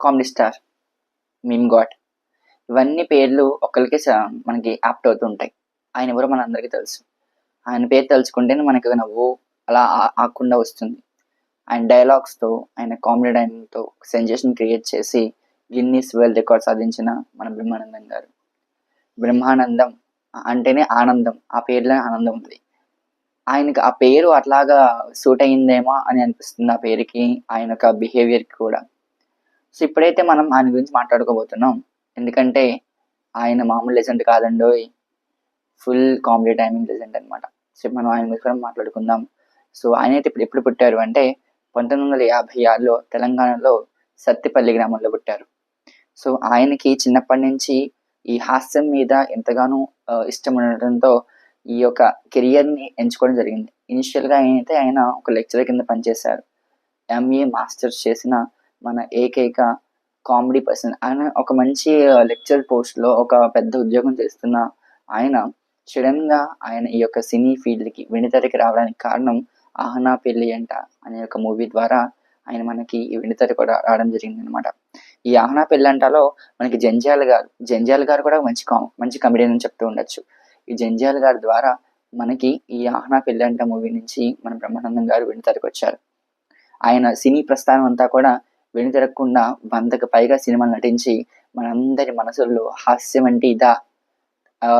Comedy star మిమ్ God. ఇవన్నీ పేర్లు ఒకరికి మనకి యాప్ట్ అవుతూ ఉంటాయి ఆయన ఎవరో మన అందరికీ తెలుసు. ఆయన పేరు తలుచుకుంటేనే మనకి నవ్వు అలా ఆకుండా వస్తుంది. ఆయన డైలాగ్స్తో ఆయన కామెడీ టైంతో సెన్సేషన్ క్రియేట్ చేసి గిన్నీస్ వరల్డ్ రికార్డ్ సాధించిన మన బ్రహ్మానందం గారు. బ్రహ్మానందం అంటేనే ఆనందం. ఆ పేరులోనే ఆనందం ఉంది ఆయనకి ఆ పేరు అట్లాగా సూట్ అయిందేమో అని అనిపిస్తుంది ఆ పేరుకి ఆయన యొక్క బిహేవియర్కి కూడా. సో ఇప్పుడైతే మనం ఆయన గురించి మాట్లాడుకోబోతున్నాం. ఎందుకంటే ఆయన మామూలు లెజెండ్ కాదండోయ్. ఫుల్ కామెడీ టైమింగ్ లెజెండ్ అనమాట సో మనం ఆయన గురించి కూడా మాట్లాడుకుందాం. సో ఆయన అయితే ఇప్పుడు ఎప్పుడు పుట్టారు అంటే పంతొమ్మిది వందల యాభై ఆరులో తెలంగాణలో సత్తిపల్లి గ్రామంలో పుట్టారు. సో ఆయనకి చిన్నప్పటి నుంచి ఈ హాస్యం మీద ఎంతగానో ఇష్టం ఉండటంతో ఈ యొక్క కెరియర్ని ఎంచుకోవడం జరిగింది. ఇనిషియల్గా అయితే ఆయన ఒక లెక్చరర్ కింద పనిచేశారు. ఎంఏ మాస్టర్స్ చేసిన మన ఏకైక కామెడీ పర్సన్. ఆయన ఒక మంచి లెక్చర్ పోస్ట్లో ఒక పెద్ద ఉద్యోగం చేస్తున్న ఆయన సడన్గా ఆయన ఈ యొక్క సినీ ఫీల్డ్కి వెండితెరకి రావడానికి కారణం ఆహనా పెళ్ళి అంట అనే ఒక మూవీ ద్వారా ఆయన మనకి ఈ వెండితెర కూడా రావడం జరిగింది అనమాట ఈ ఆహనా పెళ్ళి అంటలో మనకి జంజాల గారు జంజాల గారు కూడా మంచి కామ్ మంచి కమెడియన్ అని చెప్తూ ఉండొచ్చు. ఈ జంజాల గారి ద్వారా మనకి ఈ ఆహనా పెళ్ళి అంట మూవీ నుంచి మన బ్రహ్మానందం గారు వెండితెరకు వచ్చారు ఆయన సినీ ప్రస్థానం అంతా కూడా వెనుతిరగకుండా వందకు పైగా సినిమాలు నటించి మనందరి మనసుల్లో హాస్యం అంటే ఇదా?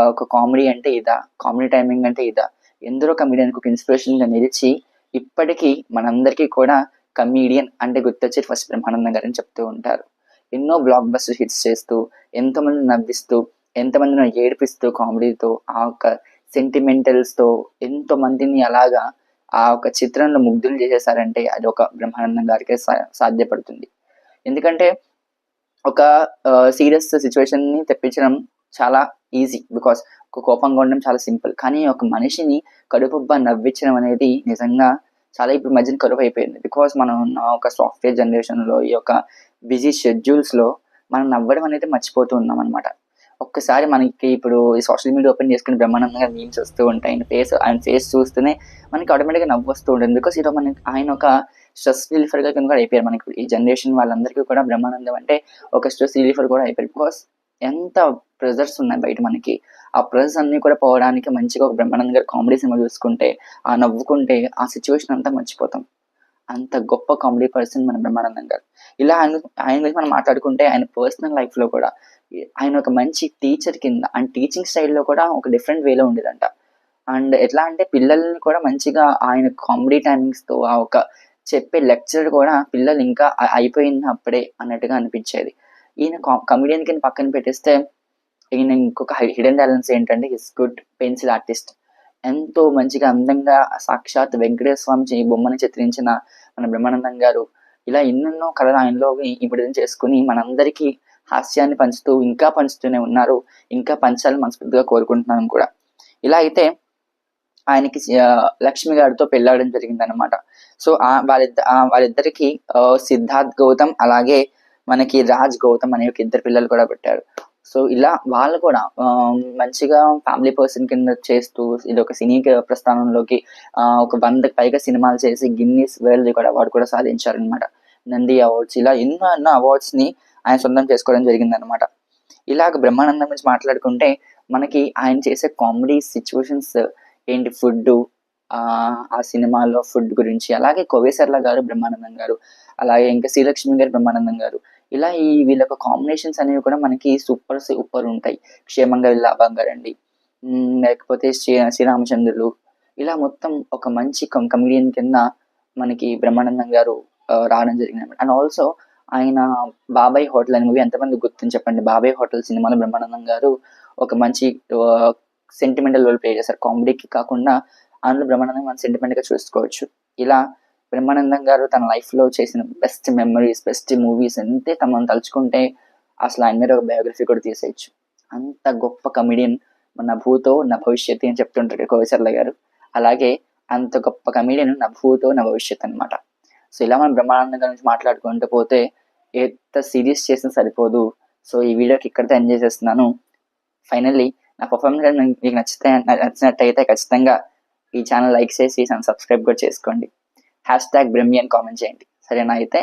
ఒక కామెడీ అంటే ఇదా? కామెడీ టైమింగ్ అంటే ఇదా? ఎందరో కమిడియన్ ఒక ఇన్స్పిరేషన్గా నిలిచి ఇప్పటికీ మనందరికీ కూడా కమీడియన్ అంటే గుర్తొచ్చేది ఫస్ట్ బ్రహ్మానందం గారు అని చెప్తూ ఉంటారు. ఎన్నో బ్లాక్ బస్టర్ హిట్స్ చేస్తూ ఎంతమంది నవ్విస్తూ ఎంతమందిని ఏడిపిస్తూ కామెడీతో ఆ యొక్క సెంటిమెంటల్స్తో ఎంతో మందిని అలాగా ఆ ఒక చిత్రంలో ముగ్ధులు చేసేసారంటే అది ఒక బ్రహ్మానందం గారికే సా- సాధ్యపడుతుంది. ఎందుకంటే ఒక సీరియస్ సిచ్యువేషన్ని తెప్పించడం చాలా ఈజీ బికాస్ ఒక కోపంగా ఉండడం చాలా సింపుల్. కానీ ఒక మనిషిని కడుపుబ్బ నవ్వించడం అనేది నిజంగా చాలా ఇప్పుడు మధ్యన కరువు అయిపోయింది. బికాస్ మనం ఉన్న ఒక సాఫ్ట్వేర్ జనరేషన్లో ఈ యొక్క బిజీ షెడ్యూల్స్లో మనం నవ్వడం అనేది మర్చిపోతూ ఉన్నాం అనమాట ఒక్కసారి మనకి ఇప్పుడు ఈ సోషల్ మీడియా ఓపెన్ చేసుకుని బ్రహ్మానందంగా మీమ్స్ వస్తూ ఉంటాయి ఆయన ఫేస్ ఆయన ఫేస్ చూస్తూనే మనకి ఆటోమేటిక్గా నవ్వు వస్తూ ఉంటుంది. బికాస్ ఈరోజు మనకి ఆయన ఒక స్ట్రెస్ రిలీఫర్గా కింద కూడా అయిపోయారు. మనకి ఈ జనరేషన్ వాళ్ళందరికీ కూడా బ్రహ్మానందం అంటే ఒక స్ట్రెస్ రిలీఫర్ కూడా అయిపోయారు. బికాస్ ఎంత ప్రెజర్స్ ఉన్నాయి బయట మనకి. ఆ ప్రెజర్స్ అన్ని కూడా పోవడానికి మంచిగా ఒక బ్రహ్మానందం గారు కామెడీ సినిమా చూసుకుంటే ఆ నవ్వుకుంటే ఆ సిచ్యువేషన్ అంతా మర్చిపోతాం. అంత గొప్ప కామెడీ పర్సన్ మన బ్రహ్మానందం గారు. ఇలా ఆయన ఆయన గురించి మనం మాట్లాడుకుంటే ఆయన పర్సనల్ లైఫ్లో కూడా ఆయన ఒక మంచి టీచర్ కింద అండ్ టీచింగ్ స్టైల్లో కూడా ఒక డిఫరెంట్ వేలో ఉండేదంట. అండ్ ఎట్లా అంటే పిల్లల్ని కూడా మంచిగా ఆయన కామెడీ టైమింగ్స్తో ఆ ఒక చెప్పే లెక్చర్ కూడా పిల్లలు ఇంకా అయిపోయింది అప్పుడే అన్నట్టుగా అనిపించేది. ఈయన కమెడియన్ కింద పక్కన పెట్టేస్తే ఈయన ఇంకొక హిడెన్ టాలెంట్స్ ఏంటంటే హిస్ గుడ్ పెన్సిల్ ఆర్టిస్ట్ ఎంతో మంచిగా అందంగా సాక్షాత్ వెంకటేశ్వర స్వామి చే- బొమ్మని చిత్రించిన మన బ్రహ్మానందం గారు. ఇలా ఎన్నెన్నో కళలు ఆయనలో ఇప్పుడు చేసుకుని మనందరికీ హాస్యాన్ని పంచుతూ ఇంకా పంచుతూనే ఉన్నారు. ఇంకా పంచాలని మనస్ఫూర్తిగా కోరుకుంటున్నాను కూడా. ఇలా అయితే ఆయనకి లక్ష్మి గారితో పెళ్ళాడడం జరిగింది అనమాట సో ఆ వాళ్ళిద్ద వాళ్ళిద్దరికి సిద్ధార్థ్ గౌతమ్ అలాగే మనకి రాజ్ గౌతమ్ అనే ఒక ఇద్దరు పిల్లలు కూడా పెట్టారు. సో ఇలా వాళ్ళు కూడా మంచిగా ఫ్యామిలీ పర్సన్ కింద చేస్తూ ఇది ఒక సినీ ప్రస్థానంలోకి ఒక వందకి పైగా సినిమాలు చేసి గిన్నీస్ వరల్డ్ రికార్డ్ అవార్డు కూడా సాధించారనమాట నంది అవార్డ్స్ ఇలా ఎన్నో ఎన్నో అవార్డ్స్ని ఆయన సొంతం చేసుకోవడం జరిగింది అనమాట ఇలాగ బ్రహ్మానందం గురించి మాట్లాడుకుంటే మనకి ఆయన చేసే కామెడీ సిచ్యువేషన్స్ ఏంటి? ఫుడ్ ఆ సినిమాలో ఫుడ్ గురించి అలాగే కోవేశర్ల గారు బ్రహ్మానందం గారు అలాగే ఇంకా శ్రీలక్ష్మి గారు బ్రహ్మానందం గారు ఇలా ఈ వీళ్ళ కాంబినేషన్స్ అనేవి కూడా మనకి సూపర్ సూపర్ ఉంటాయి. క్షేమంగా లాభంగా రండి. లేకపోతే శ్రీ శ్రీరామచంద్రులు. ఇలా మొత్తం ఒక మంచి కమిడియన్ కింద మనకి బ్రహ్మానందం గారు రావడం జరిగింది అండ్ ఆల్సో ఆయన బాబాయ్ హోటల్ అనే మూవీ ఎంతమంది గుర్తుని చెప్పండి? బాబాయ్ హోటల్ సినిమాలో బ్రహ్మానందం గారు ఒక మంచి సెంటిమెంటల్ రోల్ ప్లే చేశారు. కామెడీకి కాకుండా అందులో బ్రహ్మానందం మనం సెంటిమెంట్గా చూసుకోవచ్చు. ఇలా బ్రహ్మానందం గారు తన లైఫ్లో చేసిన బెస్ట్ మెమరీస్ బెస్ట్ మూవీస్ అంతే తమను తలుచుకుంటే అసలు ఆయన మీద ఒక బయోగ్రఫీ కూడా తీసేయచ్చు. అంత గొప్ప కమిడియన్ నా భూతో నా భవిష్యత్తు అని చెప్తుంటారు కోవిచర్ల గారు. అలాగే అంత గొప్ప కమిడియన్ నా భూతో నా భవిష్యత్ అన్నమాట. సో ఇలా మనం బ్రహ్మానందం గురించి మాట్లాడుకుంటూ పోతే ఎంత సిరీస్ చేసినా సరిపోదు. సో ఈ వీడియోకి ఇక్కడితో ఎంజాయ్ చేస్తున్నాను ఫైనల్లీ నా పర్ఫార్మెన్స్ మీకు నచ్చితే నచ్చినట్టయితే ఖచ్చితంగా ఈ ఛానల్ లైక్ చేసి సబ్స్క్రైబ్ కూడా చేసుకోండి. హ్యాష్ ట్యాగ్ బ్రహ్మి అని కామెంట్ చేయండి. సరేనా అయితే?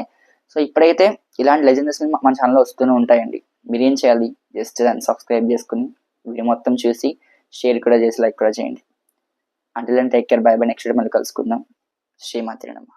సో ఇప్పుడైతే ఇలాంటి లెజెండర్స్ మన ఛానల్లో వస్తూనే ఉంటాయండి. మీరు ఏం చేయాలి? జస్ట్ దాన్ని సబ్స్క్రైబ్ చేసుకుని వీడియో మొత్తం చూసి షేర్ కూడా చేసి లైక్ కూడా చేయండి. అంటే take care bye bye next మళ్ళీ కలుసుకుందాం. శ్రీమాతి నమ్మ